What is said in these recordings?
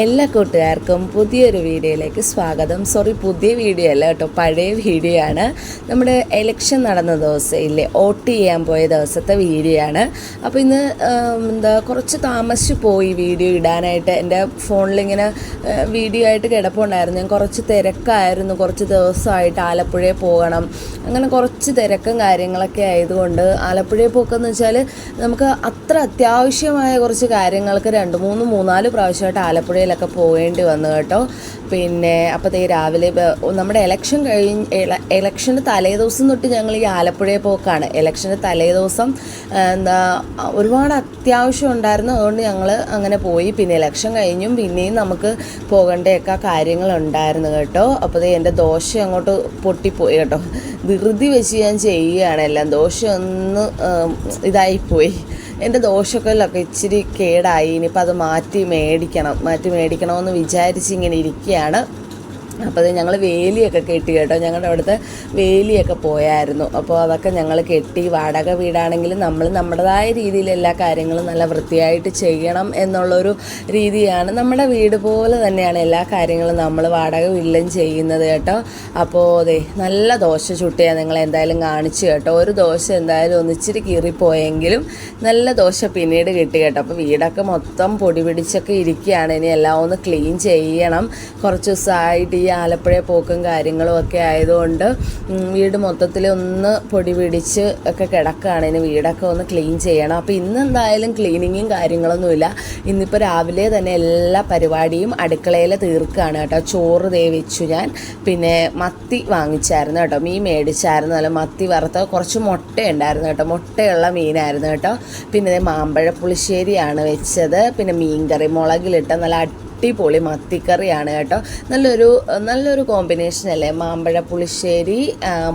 എല്ലാ കൂട്ടുകാർക്കും പുതിയൊരു വീഡിയോയിലേക്ക് സ്വാഗതം. സോറി പുതിയ വീഡിയോ അല്ല കേട്ടോ പഴയ വീഡിയോ ആണ്. നമ്മുടെ എലക്ഷൻ നടന്ന ദിവസം ഇല്ലേ വോട്ട് ചെയ്യാൻ പോയ ദിവസത്തെ വീഡിയോ ആണ്. അപ്പോൾ ഇന്ന് എന്താ കുറച്ച് താമസിച്ചു പോയി വീഡിയോ ഇടാനായിട്ട്. എന്റെ ഫോണിലിങ്ങനെ വീഡിയോ ആയിട്ട് കിടപ്പുണ്ടായിരുന്നു. ഞാൻ കുറച്ച് തിരക്കായിരുന്നു. കുറച്ച് ദിവസമായിട്ട് ആലപ്പുഴയിൽ പോകണം. അങ്ങനെ കുറച്ച് തിരക്കും കാര്യങ്ങളൊക്കെ ആയതുകൊണ്ട് ആലപ്പുഴയിൽ പോക്കെന്ന് വെച്ചാൽ നമുക്ക് അത്ര അത്യാവശ്യമായ കുറച്ച് കാര്യങ്ങൾക്ക് രണ്ട് മൂന്ന് മൂന്നാൽ പ്രാവശ്യമായിട്ട് ആലപ്പുഴയിലൊക്കെ പോകേണ്ടി വന്നു കേട്ടോ. പിന്നെ അപ്പോൾ ദേ രാവിലെ നമ്മുടെ ഇലക്ഷൻ കഴിഞ്ഞ് എലക്ഷന്റെ തലേദിവസം തൊട്ട് ഞങ്ങൾ ഈ ആലപ്പുഴയെ പോക്കാണ്. എലക്ഷന്റെ തലേദിവസം എന്താ ഒരുപാട് അത്യാവശ്യം ഉണ്ടായിരുന്നു. അതുകൊണ്ട് ഞങ്ങൾ അങ്ങനെ പോയി. പിന്നെ ഇലക്ഷൻ കഴിഞ്ഞും പിന്നെയും നമുക്ക് പോകേണ്ടയൊക്കെ കാര്യങ്ങളുണ്ടായിരുന്നു കേട്ടോ. അപ്പോൾ ദേ എന്റെ ദോശ അങ്ങോട്ട് പൊട്ടിപ്പോയി കേട്ടോ. ധൃതി വെച്ച് ഞാൻ ചെയ്യുകയാണ് എല്ലാം. ദോശ ഒന്ന് ഇതായിപ്പോയി. എന്റെ ദോശക്കല്ലൊക്കെ ഇച്ചിരി കേടായി. ഇനിയിപ്പോൾ അത് മാറ്റി മേടിക്കണം. മാറ്റി മേടിക്കണമെന്ന് വിചാരിച്ച് ഇങ്ങനെ ഇരിക്കുകയാണ് അപ്പോൾ ഞങ്ങൾ വേലിയൊക്കെ കെട്ടി കേട്ടോ. ഞങ്ങളുടെ അവിടുത്തെ വേലിയൊക്കെ പോയായിരുന്നു. അപ്പോൾ അതൊക്കെ ഞങ്ങൾ കെട്ടി വാടക വീടാണെങ്കിലും നമ്മൾ നമ്മുടേതായ രീതിയിൽ എല്ലാ കാര്യങ്ങളും നല്ല വൃത്തിയായിട്ട് ചെയ്യണം എന്നുള്ളൊരു രീതിയാണ് നമ്മുടെ വീട് പോലെ തന്നെയാണ് എല്ലാ കാര്യങ്ങളും നമ്മൾ വാടക വീട്ടിലും ചെയ്യുന്നത് കേട്ടോ. അപ്പോൾ അതെ നല്ല ദോശ ചുട്ടിയാണ് നിങ്ങൾ എന്തായാലും കാണിച്ചു കേട്ടോ. ഒരു ദോശ എന്തായാലും ഒന്നിച്ചിരി കീറിപ്പോയെങ്കിലും നല്ല ദോശ പിന്നീട് കിട്ടി കേട്ടോ. അപ്പോൾ വീടൊക്കെ മൊത്തം പൊടി പിടിച്ചൊക്കെ ഇരിക്കുകയാണ്. ഇനി എല്ലാം ഒന്ന് ക്ലീൻ ചെയ്യണം. കുറച്ച് ദിവസമായിട്ട് ഈ ആലപ്പുഴ പോക്കും കാര്യങ്ങളും ഒക്കെ ആയതുകൊണ്ട് വീട് മൊത്തത്തിൽ ഒന്ന് പൊടി പിടിച്ച് ഒക്കെ കിടക്കുകയാണ് ഇനി വീടൊക്കെ ഒന്ന് ക്ലീൻ ചെയ്യണം. അപ്പോൾ ഇന്ന് എന്തായാലും ക്ലീനിങ്ങും കാര്യങ്ങളൊന്നുമില്ല. ഇന്നിപ്പോൾ രാവിലെ തന്നെ എല്ലാ പരിപാടിയും അടുക്കളയിൽ തീർക്കുകയാണ് കേട്ടോ. ചോറ് ദേ വെച്ചു ഞാൻ. പിന്നെ മത്തി വാങ്ങിച്ചായിരുന്നു കേട്ടോ. മീൻ മേടിച്ചായിരുന്നു. അല്ല മത്തി വറുത്ത കുറച്ച് മുട്ട ഉണ്ടായിരുന്നു കേട്ടോ. മുട്ടയുള്ള മീനായിരുന്നു കേട്ടോ. പിന്നെ മാമ്പഴ പുളിശ്ശേരിയാണ് വെച്ചത്. പിന്നെ മീൻകറി മുളകിലിട്ട നല്ല അടിപൊളി മത്തിക്കറിയാണ് കേട്ടോ. നല്ലൊരു നല്ലൊരു കോമ്പിനേഷൻ അല്ലേ? മാമ്പഴ പുളിശ്ശേരി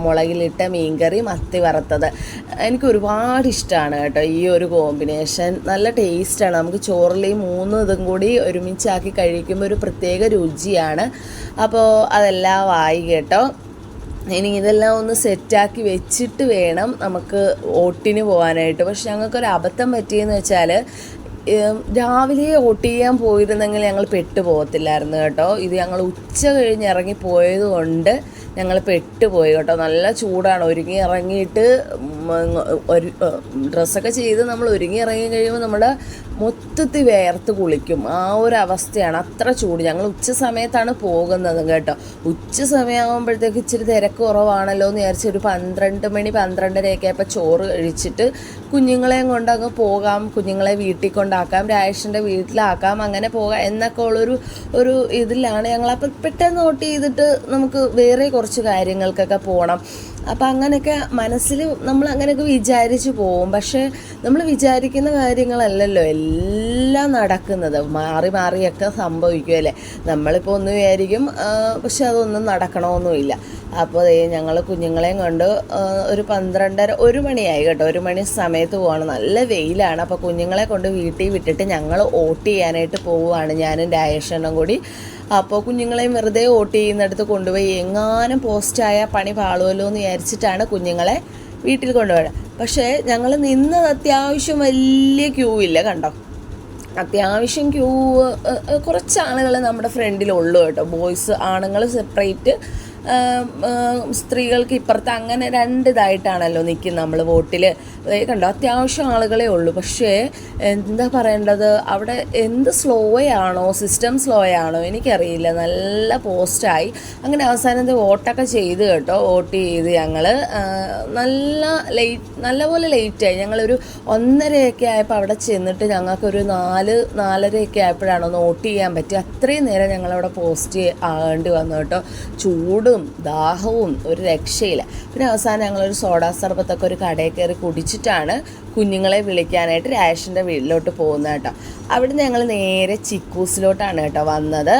മുളകിലിട്ട മീൻകറി മത്തി വറുത്തത്. എനിക്ക് ഒരുപാട് ഇഷ്ടമാണ് കേട്ടോ ഈ ഒരു കോമ്പിനേഷൻ നല്ല ടേസ്റ്റാണ് നമുക്ക് ചോറിൽ ഈ മൂന്ന് ഇതും കൂടി ഒരുമിച്ചാക്കി കഴിക്കുമ്പോൾ ഒരു പ്രത്യേക രുചിയാണ്. അപ്പോൾ അതെല്ലാം ആയി കേട്ടോ. ഇനി ഇതെല്ലാം ഒന്ന് സെറ്റാക്കി വെച്ചിട്ട് വേണം നമുക്ക് ഓട്ടിന് പോകാനായിട്ട്. പക്ഷെ ഞങ്ങൾക്കൊരു അബദ്ധം പറ്റിയെന്ന് വെച്ചാൽ രാവിലെ വോട്ട് ചെയ്യാൻ പോയിരുന്നെങ്കിൽ ഞങ്ങൾ പെട്ട് പോകത്തില്ലായിരുന്നു കേട്ടോ. ഇത് ഞങ്ങൾ ഉച്ച കഴിഞ്ഞ് ഇറങ്ങി പോയത് കൊണ്ട് ഞങ്ങൾ പെട്ടുപോയി കേട്ടോ. നല്ല ചൂടാണ്. ഒരുങ്ങി ഇറങ്ങിയിട്ട് ഒരു ഡ്രസ്സൊക്കെ ചെയ്ത് നമ്മൾ ഒരുങ്ങി ഇറങ്ങി കഴിയുമ്പോൾ നമ്മുടെ മൊത്തത്തിൽ വേർത്ത് കുളിക്കും. ആ ഒരു അവസ്ഥയാണ്. അത്ര ചൂട്. ഞങ്ങൾ ഉച്ച സമയത്താണ് പോകുന്നത് കേട്ടോ. ഉച്ച സമയമാകുമ്പോഴത്തേക്ക് ഇച്ചിരി തിരക്ക് കുറവാണല്ലോ എന്ന് വിചാരിച്ച് ഒരു പന്ത്രണ്ട് മണി പന്ത്രണ്ടരയൊക്കെ ആയപ്പോൾ ചോറ് കഴിച്ചിട്ട് കുഞ്ഞുങ്ങളെയും കൊണ്ട് അങ്ങ് പോകാം. കുഞ്ഞുങ്ങളെ വീട്ടിൽ കൊണ്ടാക്കാം. രാജേഷിന്റെ വീട്ടിലാക്കാം. അങ്ങനെ പോകാം. എന്നൊക്കെ ഉള്ളൊരു ഒരു ഇതിലാണ് ഞങ്ങൾ. അപ്പം പെട്ടെന്ന് നോട്ട് ചെയ്തിട്ട് നമുക്ക് വേറെ കുറച്ച് കാര്യങ്ങൾക്കൊക്കെ പോകണം. അപ്പം അങ്ങനെയൊക്കെ മനസ്സിൽ നമ്മൾ അങ്ങനെയൊക്കെ വിചാരിച്ച് പോവും പക്ഷേ നമ്മൾ വിചാരിക്കുന്ന കാര്യങ്ങളല്ലല്ലോ. എല്ലാം നടക്കുന്നത്. മാറി മാറിയൊക്കെ സംഭവിക്കുമല്ലേ നമ്മളിപ്പോൾ ഒന്ന് വിചാരിക്കും പക്ഷെ അതൊന്നും നടക്കണമൊന്നുമില്ല അപ്പോൾ ഞങ്ങൾ കുഞ്ഞുങ്ങളെയും കൊണ്ട് ഒരു പന്ത്രണ്ടര ഒരു മണിയായി കേട്ടോ. ഒരു മണി സമയത്ത് പോവാണ്. നല്ല വെയിലാണ്. അപ്പോൾ കുഞ്ഞുങ്ങളെ കൊണ്ട് വീട്ടിൽ വിട്ടിട്ട് ഞങ്ങൾ ഓട്ട് ചെയ്യാനായിട്ട് പോവുകയാണ്. ഞാനും രാജേഷനും കൂടി. അപ്പോൾ കുഞ്ഞുങ്ങളെയും വെറുതെ വോട്ട് ചെയ്യുന്നിടത്ത് കൊണ്ടുപോയി എങ്ങാനും പോസ്റ്റായ പണി പാളുമല്ലോ എന്ന് വിചാരിച്ചിട്ടാണ് കുഞ്ഞുങ്ങളെ വീട്ടിൽ കൊണ്ടുപോയത്. പക്ഷേ ഞങ്ങൾ നിന്നത് അത്യാവശ്യം വലിയ ക്യൂ ഇല്ല കണ്ടോ? അത്യാവശ്യം ക്യൂ കുറച്ച് ആളുകൾ നമ്മുടെ ഫ്രണ്ടിലുള്ളൂ കേട്ടോ. ബോയ്സ് ആണുങ്ങൾ സെപ്പറേറ്റ് സ്ത്രീകൾക്ക് ഇപ്പുറത്ത് അങ്ങനെ രണ്ടിതായിട്ടാണല്ലോ നിൽക്കുന്നത് നമ്മൾ വോട്ടിൽ കണ്ടോ? അത്യാവശ്യം ആളുകളെ ഉള്ളൂ. പക്ഷേ എന്താ പറയേണ്ടത്? അവിടെ എന്ത് സ്ലോയാണോ സിസ്റ്റം സ്ലോയാണോ എനിക്കറിയില്ല. നല്ല പോസ്റ്റായി. അങ്ങനെ അവസാനം ഇത് വോട്ടൊക്കെ ചെയ്ത് കേട്ടോ. വോട്ട് ചെയ്ത് ഞങ്ങൾ നല്ല ലേറ്റ് നല്ലപോലെ ലേറ്റായി. ഞങ്ങളൊരു ഒന്നരയൊക്കെ ആയപ്പോൾ അവിടെ ചെന്നിട്ട് ഞങ്ങൾക്കൊരു നാല് നാലരയൊക്കെ ആയപ്പോഴാണ് ഒന്ന് വോട്ട് ചെയ്യാൻ പറ്റിയത് അത്രയും നേരം ഞങ്ങളവിടെ പോസ്റ്റ് ആകേണ്ടി വന്നു കേട്ടോ. ചൂടും ദാഹവും ഒരു രക്ഷയില്ല. പിന്നെ അവസാനം ഞങ്ങളൊരു സോഡാ സർബത്തൊക്കെ ഒരു കടയിൽ കയറി കുടിച്ചിട്ടാണ് കുഞ്ഞുങ്ങളെ വിളിക്കാനായിട്ട് രാഷന്റെ വീട്ടിലോട്ട് പോകുന്നത് കേട്ടോ. അവിടുന്ന് ഞങ്ങൾ നേരെ ചിക്കൂസിലോട്ടാണ് കേട്ടോ വന്നത്.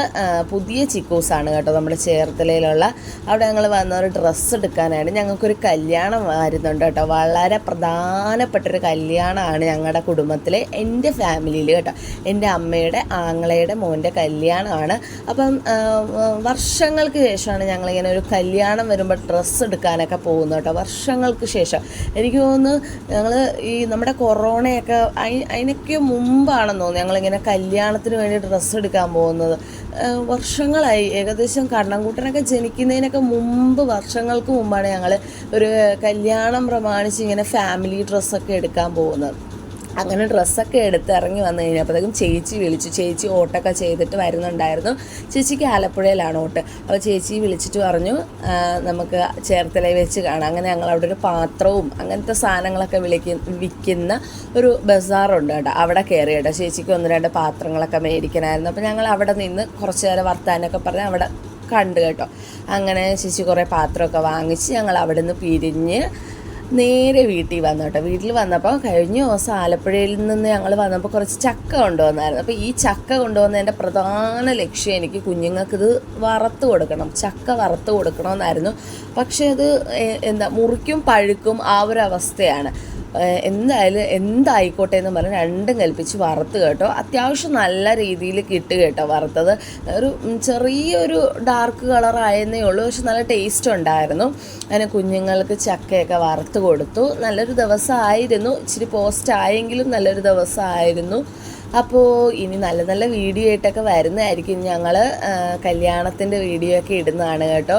പുതിയ ചിക്കൂസാണ് കേട്ടോ നമ്മുടെ ചേർത്തലയിലുള്ള. അവിടെ ഞങ്ങൾ വന്ന ഒരു ഡ്രസ്സ് എടുക്കാനായിട്ട് ഞങ്ങൾക്കൊരു കല്യാണം വരുന്നുണ്ട് കേട്ടോ. വളരെ പ്രധാനപ്പെട്ടൊരു കല്യാണമാണ് ഞങ്ങളുടെ കുടുംബത്തിലെ എന്റെ ഫാമിലിയിൽ കേട്ടോ. എന്റെ അമ്മയുടെ ആങ്ങളയുടെ മോന്റെ കല്യാണമാണ്. അപ്പം വർഷങ്ങൾക്ക് ശേഷമാണ് ഞങ്ങളിങ്ങനെ ഒരു കല്യാണം വരുമ്പോൾ ഡ്രസ്സ് എടുക്കാനൊക്കെ പോകുന്നത് കേട്ടോ. വർഷങ്ങൾക്ക് ശേഷം. എനിക്ക് തോന്നുന്നു ഞങ്ങൾ ഈ നമ്മുടെ കൊറോണയൊക്കെ അതിനൊക്കെ മുമ്പാണെന്ന് തോന്നുന്നു. ഞങ്ങളിങ്ങനെ കല്യാണത്തിന് വേണ്ടി ഡ്രസ്സ് എടുക്കാൻ പോകുന്നത്. വർഷങ്ങളായി. ഏകദേശം കണ്ണൻകുട്ടനൊക്കെ ജനിക്കുന്നതിനൊക്കെ മുമ്പ് വർഷങ്ങൾക്ക് മുമ്പാണ് ഞങ്ങൾ ഒരു കല്യാണം പ്രമാണിച്ച് ഇങ്ങനെ ഫാമിലി ഡ്രസ്സൊക്കെ എടുക്കാൻ പോകുന്നത്. അങ്ങനെ ഡ്രസ്സൊക്കെ എടുത്ത് ഇറങ്ങി വന്നു കഴിഞ്ഞപ്പോഴത്തേക്കും ചേച്ചി വിളിച്ചു. ചേച്ചി ഓട്ടൊക്കെ ചെയ്തിട്ട് വരുന്നുണ്ടായിരുന്നു. ചേച്ചിക്ക് ആലപ്പുഴയിലാണ് ഓട്ട്. അപ്പോൾ ചേച്ചി വിളിച്ചിട്ട് പറഞ്ഞു നമുക്ക് ചേർത്തല വെച്ച് കാണാം. അങ്ങനെ ഞങ്ങൾ അവിടെ ഒരു പാത്രവും അങ്ങനത്തെ സാധനങ്ങളൊക്കെ വിളിക്ക വിൽക്കുന്ന ഒരു ബസാറുണ്ട് കേട്ടോ. അവിടെ കയറി കേട്ടോ. ചേച്ചിക്ക് ഒന്ന് രണ്ട് പാത്രങ്ങളൊക്കെ മേടിക്കണമായിരുന്നു. അപ്പോൾ ഞങ്ങൾ അവിടെ നിന്ന് കുറച്ച് നേരം വർത്താനൊക്കെ പറഞ്ഞ് അവിടെ കണ്ടു കേട്ടോ. അങ്ങനെ ചേച്ചി കുറേ പാത്രമൊക്കെ വാങ്ങിച്ച് ഞങ്ങൾ അവിടെ നിന്ന് പിരിഞ്ഞ് നേരെ വീട്ടിൽ വന്നു കേട്ടോ. വീട്ടിൽ വന്നപ്പോൾ കഴിഞ്ഞ ദിവസം ആലപ്പുഴയിൽ നിന്ന് ഞങ്ങൾ വന്നപ്പോൾ കുറച്ച് ചക്ക കൊണ്ടുവന്നായിരുന്നു. അപ്പോൾ ഈ ചക്ക കൊണ്ടുവന്നതിന്റെ പ്രധാന ലക്ഷ്യം എനിക്ക് കുഞ്ഞുങ്ങൾക്ക് ഇത് വറുത്ത് കൊടുക്കണം. ചക്ക വറുത്ത് കൊടുക്കണമെന്നായിരുന്നു. പക്ഷേ അത് എന്താ മുറിക്കും പഴുക്കും ആ ഒരു അവസ്ഥയാണ്. എന്തായാലും എന്തായിക്കോട്ടെ എന്ന് പറഞ്ഞ് രണ്ടും കൽപ്പിച്ച് വറുത്ത് കേട്ടോ. അത്യാവശ്യം നല്ല രീതിയിൽ കിട്ടുക കേട്ടോ വറുത്തത്. ഒരു ചെറിയൊരു ഡാർക്ക് കളർ ആയെന്നേ ഉള്ളൂ. പക്ഷെ നല്ല ടേസ്റ്റ് ഉണ്ടായിരുന്നു. അങ്ങനെ കുഞ്ഞുങ്ങൾക്ക് ചക്കയൊക്കെ വറുത്ത് കൊടുത്തു. നല്ലൊരു ദിവസമായിരുന്നു. ഇച്ചിരി പോസ്റ്റ് ആയെങ്കിലും നല്ലൊരു ദിവസമായിരുന്നു. അപ്പോൾ ഇനി നല്ല നല്ല വീഡിയോ ആയിട്ടൊക്കെ വരുന്നതായിരിക്കും. ഞങ്ങൾ കല്യാണത്തിന്റെ വീഡിയോ ഒക്കെ ഇടുന്നതാണ് കേട്ടോ.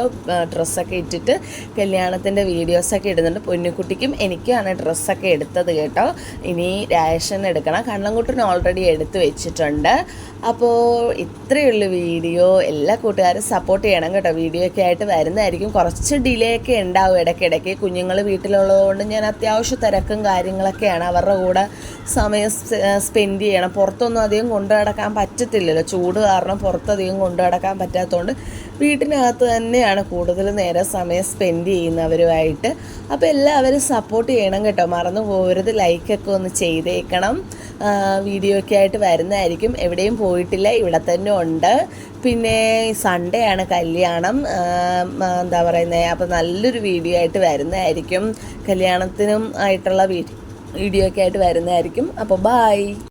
ഡ്രസ്സൊക്കെ ഇട്ടിട്ട് കല്യാണത്തിന്റെ വീഡിയോസൊക്കെ ഇടുന്നുണ്ട്. പൊന്നുകുട്ടിക്കും എനിക്കാണ് ഡ്രസ്സൊക്കെ എടുത്തത് കേട്ടോ. ഇനി റേഷൻ എടുക്കണം. കണ്ണൻകുട്ടൻ ഓൾറെഡി എടുത്തു വെച്ചിട്ടുണ്ട്. അപ്പോൾ ഇത്രയുള്ള വീഡിയോ എല്ലാ കൂട്ടുകാരും സപ്പോർട്ട് ചെയ്യണം കേട്ടോ. വീഡിയോ ഒക്കെ ആയിട്ട് വരുന്നതായിരിക്കും. കുറച്ച് ഡിലേ ഒക്കെ ഉണ്ടാവും ഇടയ്ക്കിടയ്ക്ക്. കുഞ്ഞുങ്ങൾ വീട്ടിലുള്ളതുകൊണ്ട് ഞാൻ അത്യാവശ്യം തിരക്കും കാര്യങ്ങളൊക്കെയാണ് അവരുടെ കൂടെ സമയം സ്പെൻഡ് ചെയ്യണം. പുറത്തൊന്നും അധികം കൊണ്ടു നടക്കാൻ പറ്റത്തില്ലല്ലോ. ചൂട് കാരണം പുറത്തധികം കൊണ്ടു നടക്കാൻ പറ്റാത്തതുകൊണ്ട് വീട്ടിനകത്ത് തന്നെയാണ് കൂടുതൽ നേരം സമയം സ്പെൻഡ് ചെയ്യുന്നവരുമായിട്ട്. അപ്പോൾ എല്ലാവരും സപ്പോർട്ട് ചെയ്യണം കേട്ടോ. മറന്നു പോകരുത്. ലൈക്കൊക്കെ ഒന്ന് ചെയ്തേക്കണം. വീഡിയോ ഒക്കെ ആയിട്ട് വരുന്നതായിരിക്കും. എവിടെയും പോയിട്ടില്ല. ഇവിടെ തന്നെ ഉണ്ട്. പിന്നെ സൺഡേ ആണ് കല്യാണം. എന്താ പറയുന്നത് അപ്പോൾ നല്ലൊരു വീഡിയോ ആയിട്ട് വരുന്നതായിരിക്കും. കല്യാണത്തിനും ആയിട്ടുള്ള വീഡിയോ ഒക്കെ ആയിട്ട് വരുന്നതായിരിക്കും. അപ്പോൾ ബായ്